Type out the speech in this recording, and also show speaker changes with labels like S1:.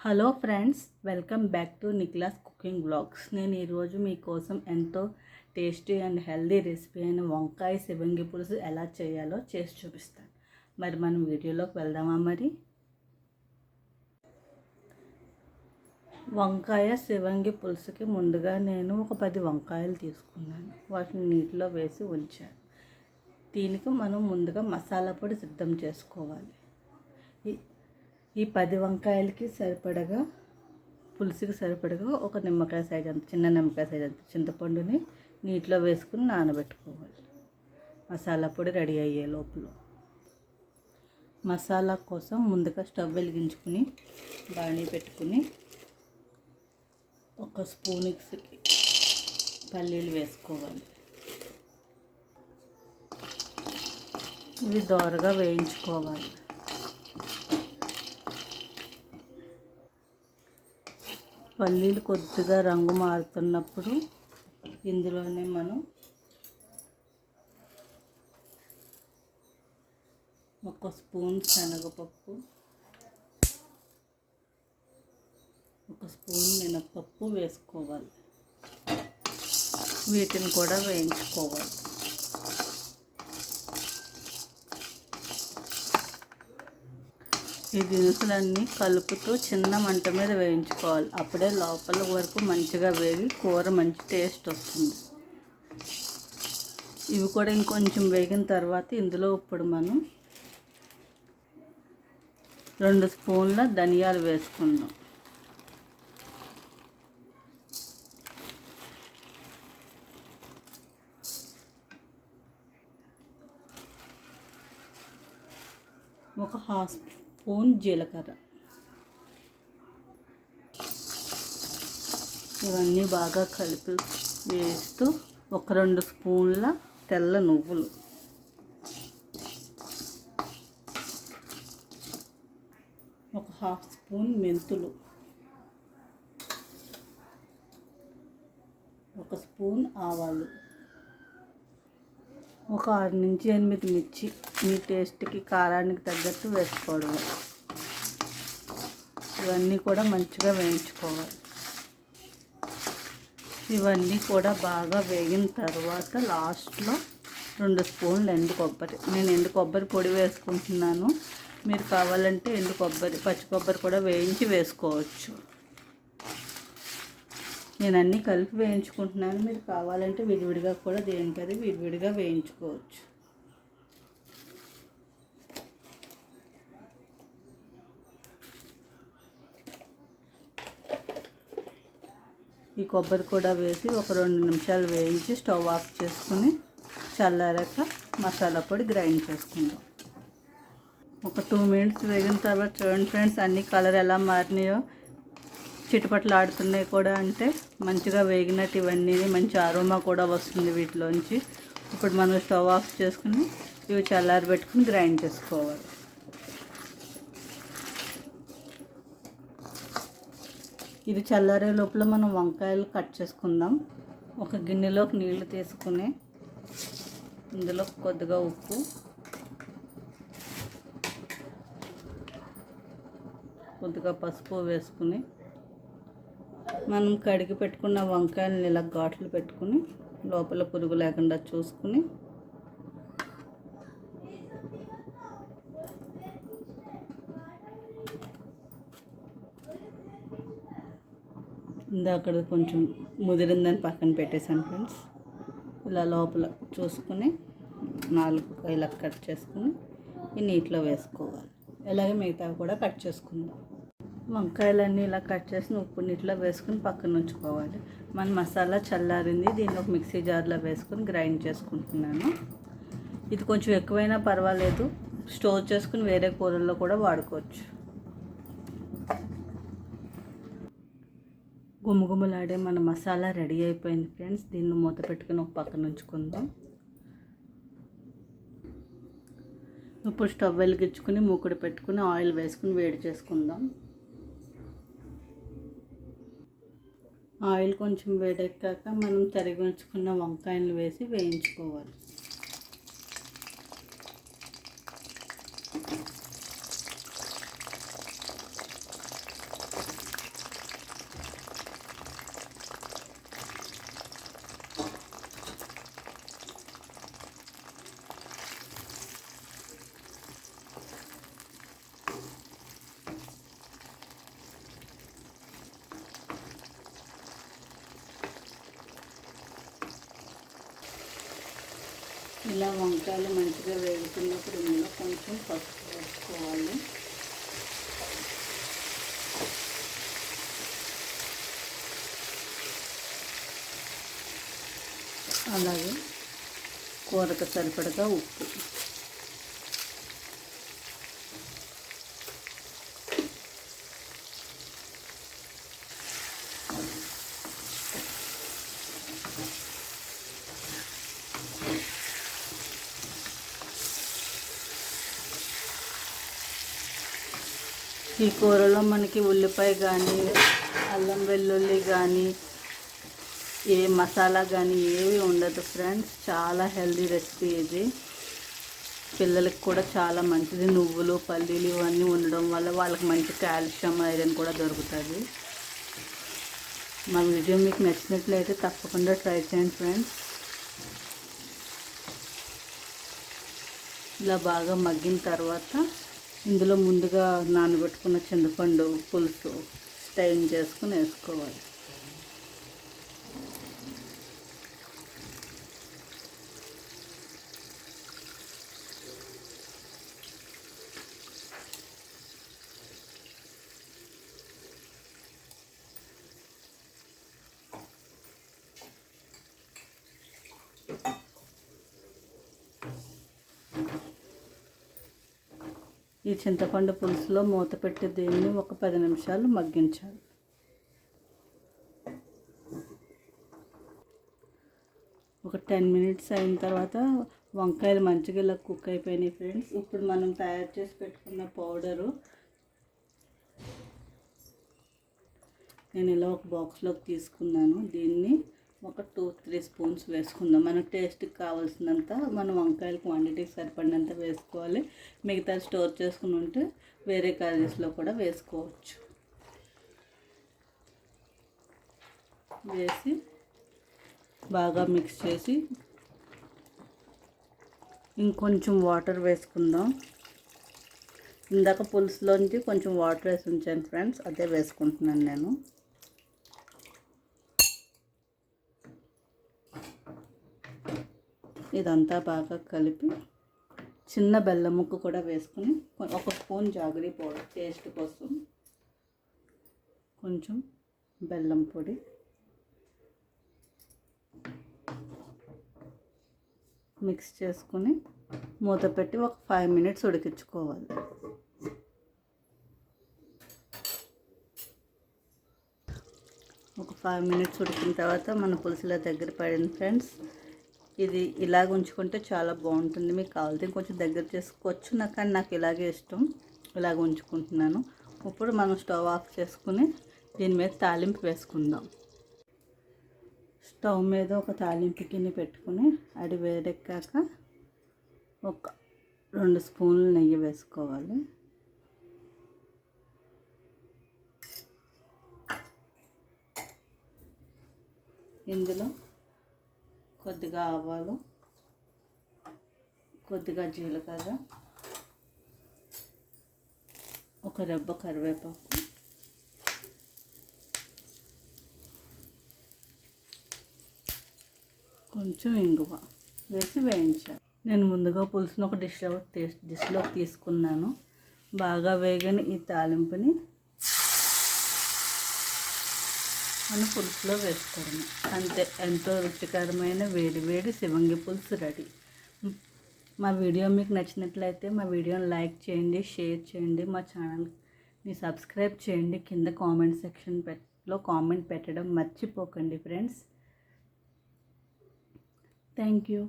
S1: Hello friends welcome back to Niklas cooking blogs నేను ఈరోజు మీకోసం ఎంతో టేస్టీ అండ్ హెల్దీ రెసిపీ అయిన వంకాయ శివంగి పులుసు ఎలా చేయాలో చేసి చూపిస్తాను. మరి మనం వీడియోలోకి వెళ్దామా మరి? వంకాయ శివంగి పులుసుకి ముందుగా నేను ఒక పది వంకాయలు తీసుకున్నాను. వాటిని నీటిలో వేసి ఉంచాను. దీనికి మనం ముందుగా మసాలా పొడి సిద్ధం చేసుకోవాలి. ఈ- పది వంకాయలకి సరిపడగా పులుసుకి సరిపడగా ఒక నిమ్మకాయ సైజ్ అంత చిన్న నిమ్మకాయ సైజ్ అంత చింతపండుని నీటిలో వేసుకుని నానబెట్టుకోవాలి. మసాలా పొడి రెడీ అయ్యే లోపల. మసాలా కోసం ముందుగా స్టవ్ వెలిగించుకుని బాణీ పెట్టుకుని ఒక స్పూన్కి పల్లీలు వేసుకోవాలి. ఇవి దోరగా వేయించుకోవాలి. పల్లీలు కొద్దిగా రంగు మారుతున్నప్పుడు ఇందులోనే మనం ఒక స్పూన్ శనగపప్పు ఒక స్పూన్ మినప్పప్పు వేసుకోవాలి. వీటిని కూడా వేయించుకోవాలి. ఈ దినుసులన్నీ కలుపుతూ చిన్న మంట మీద వేయించుకోవాలి. అప్పుడే లోపల వరకు మంచిగా వేగి కూర మంచి టేస్ట్ వస్తుంది. ఇవి కూడా ఇంకొంచెం వేగిన తర్వాత ఇందులో ఇప్పుడు మనం రెండు స్పూన్ల ధనియాలు వేసుకుందాం. ఒక హాఫ్ స్పూన్ జీలకర్ర. ఇవన్నీ బాగా కలిపి వేస్తూ ఒక రెండు స్పూన్ల తెల్ల నువ్వులు. ఒక హాఫ్ స్పూన్ మెంతులు. ఒక స్పూన్ ఆవాలు. ఒక ఆరు నుంచి ఎనిమిది మిర్చి మీ టేస్ట్కి కారానికి తగ్గట్టు వేసుకోవడం ఇవన్నీ కూడా మంచిగా వేయించుకోవాలి. ఇవన్నీ కూడా బాగా వేగిన తర్వాత లాస్ట్లో రెండు స్పూన్లు ఎండు కొబ్బరి. నేను ఎండు కొబ్బరి పొడి వేసుకుంటున్నాను. మీరు కావాలంటే ఎండు కొబ్బరి పచ్చి కొబ్బరి కూడా వేయించి వేసుకోవచ్చు. నేను అన్నీ కలిపి వేయించుకుంటున్నాను. మీరు కావాలంటే విడివిడిగా కూడా దేనికది విడివిడిగా వేయించుకోవచ్చు. ఈ కొబ్బరి కూడా వేసి ఒక రెండు నిమిషాలు వేయించి స్టవ్ ఆఫ్ చేసుకుని చల్లారాక మసాలా పొడి గ్రైండ్ చేసుకుందాం. ఒక టూ మినిట్స్ వేగిన తర్వాత చూడండి ఫ్రెండ్స్ అన్ని కలర్ ఎలా మారినాయో. చిటపట్లు ఆడుతున్నాయి కూడా అంటే మంచిగా వేగినట్టు ఇవన్నీ మంచి అరోమా కూడా వస్తుంది వీటిలోంచి. ఇప్పుడు మనం స్టవ్ ఆఫ్ చేసుకుని ఇవి చల్లారి పెట్టుకుని గ్రైండ్ చేసుకోవాలి. ఇది చల్లారే లోపల మనం వంకాయలు కట్ చేసుకుందాం. ఒక గిన్నెలోకి నీళ్ళు తీసుకుని ఇందులో కొద్దిగా ఉప్పు. కొద్దిగా పసుపు వేసుకుని మనం కడిగి పెట్టుకున్న వంకాయలను ఇలా ఘాట్లు పెట్టుకుని లోపల పురుగు లేకుండా చూసుకుని అక్కడ కొంచెం ముదిరిందని పక్కన పెట్టేశాను ఫ్రెండ్స్. ఇలా లోపల చూసుకుని నాలుగు ఇలా కట్ చేసుకుని ఈ నీటిలో వేసుకోవాలి. అలాగే మిగతావి కూడా కట్ చేసుకుందాం. వంకాయలన్నీ ఇలా కట్ చేసి ఉప్పు నీటిలో వేసుకుని పక్కన ఉంచుకోవాలి. మన మసాలా చల్లారింది దీన్ని ఒక మిక్సీ జార్లో వేసుకుని గ్రైండ్ చేసుకుంటున్నాను. ఇది కొంచెం ఎక్కువైనా పర్వాలేదు. స్టోర్ చేసుకుని వేరే కూరల్లో కూడా వాడుకోవచ్చు. గుమగుమలాడే మన మసాలా రెడీ అయిపోయింది ఫ్రెండ్స్. దీన్ని మూత పెట్టుకుని ఒక పక్కన ఉంచుకుందాం. ఇప్పుడు స్టవ్ వెలిగించుకుని మూకుడు పెట్టుకుని ఆయిల్ వేసుకుని వేడి చేసుకుందాం. ఆయిల్ కొంచెం వేడెక్కాక మనం తరిగి ఉంచుకున్న వంకాయలు వేసి వేయించుకోవాలి. ఇలా వంకాయలు మంచిగా వేగుతున్నప్పుడు ఇందులో కొంచెం పసుపు వేసుకోవాలి. అలాగే కూరకు సరిపడగా ఉప్పు. ఈ కూరలో మనకి ఉల్లిపాయ కానీ అల్లం వెల్లుల్లి కానీ ఏ మసాలా కానీ ఏవి ఉండదు ఫ్రెండ్స్. చాలా హెల్దీ రెసిపీ ఇది. పిల్లలకి కూడా చాలా మంచిది. నువ్వులు పల్లీలు ఇవన్నీ ఉండడం వల్ల వాళ్ళకి మంచి కాల్షియం ఐరన్ కూడా దొరుకుతుంది. మా వీడియో మీకు నచ్చినట్లయితే తప్పకుండా ట్రై చేయండి ఫ్రెండ్స్. ఇలా బాగా మగ్గిన తర్వాత ఇందులో ముందుగా నానబెట్టుకున్న చింతపండు పులుసు స్టైన్ చేసుకుని వేసుకోవాలి. ఈ చింతపండు పులుసులో మూత పెట్టి దీన్ని ఒక పది నిమిషాలు మగ్గించాలి. ఒక టెన్ మినిట్స్ అయిన తర్వాత వంకాయలు మంచిగా ఇలా కుక్ అయిపోయినాయి ఫ్రెండ్స్. ఇప్పుడు మనం తయారు చేసి పెట్టుకున్న పౌడరు. నేను ఇలా ఒక బాక్స్లోకి తీసుకున్నాను. దీన్ని ఒక టూ త్రీ స్పూన్స్ వేసుకుందాం. మన టేస్ట్కి కావాల్సినంత మనం వంకాయలు క్వాంటిటీకి సరిపడినంత వేసుకోవాలి. మిగతా స్టోర్ చేసుకుని ఉంటే వేరే కర్రీస్లో కూడా వేసుకోవచ్చు. వేసి బాగా మిక్స్ చేసి ఇంకొంచెం వాటర్ వేసుకుందాం. ఇందాక పులుసులోంచి కొంచెం వాటర్ వేసి ఉంచాను ఫ్రెండ్స్ అదే వేసుకుంటున్నాను నేను. ఇదంతా బాగా కలిపి చిన్న బెల్లం ముక్క కూడా వేసుకుని ఒక స్పూన్ జాగరీ పౌడర్ టేస్ట్ కోసం కొంచెం బెల్లం పొడి. మిక్స్ చేసుకుని మూత పెట్టి ఒక ఫైవ్ మినిట్స్ ఉడికించుకోవాలి. ఒక ఫైవ్ మినిట్స్ ఉడికిన తర్వాత మన పులుసుల దగ్గర పడింది ఫ్రెండ్స్. ఇది ఇలాగ ఉంచుకుంటే చాలా బాగుంటుంది. మీకు కావాలంటే కొంచెం దగ్గర చేసుకోవచ్చు. నాకు కానీ నాకు ఇలాగే ఇష్టం. ఇలాగ ఉంచుకుంటున్నాను. ఇప్పుడు మనం స్టవ్ ఆఫ్ చేసుకుని దీని మీద తాలింపు వేసుకుందాం. స్టవ్ మీద ఒక తాలింపు గిన్నె పెట్టుకుని అది వేడెక్కాక ఒక రెండు స్పూన్లు నెయ్యి వేసుకోవాలి. ఇందులో కొద్దిగా ఆవాలు కొద్దిగా జీలకర్ర ఒక రెబ్బ కరివేపాకు కొంచెం ఇంగువ వేసి వేయించాలి. నేను ముందుగా పులుసును ఒక డిష్లో డిష్లో తీసుకున్నాను. బాగా వేగని ఈ తాలింపుని మన పులుసులో వేసుకోవడం అంతే ఎంతో రుచికరమైన వేడి వేడి శివంగి పులుసు రెడీ. మా వీడియో మీకు నచ్చినట్లయితే మా వీడియోని లైక్ చేయండి షేర్ చేయండి మా ఛానల్ని సబ్స్క్రైబ్ చేయండి. కింద కామెంట్ సెక్షన్లో కామెంట్ పెట్టడం మర్చిపోకండి ఫ్రెండ్స్. Thank you.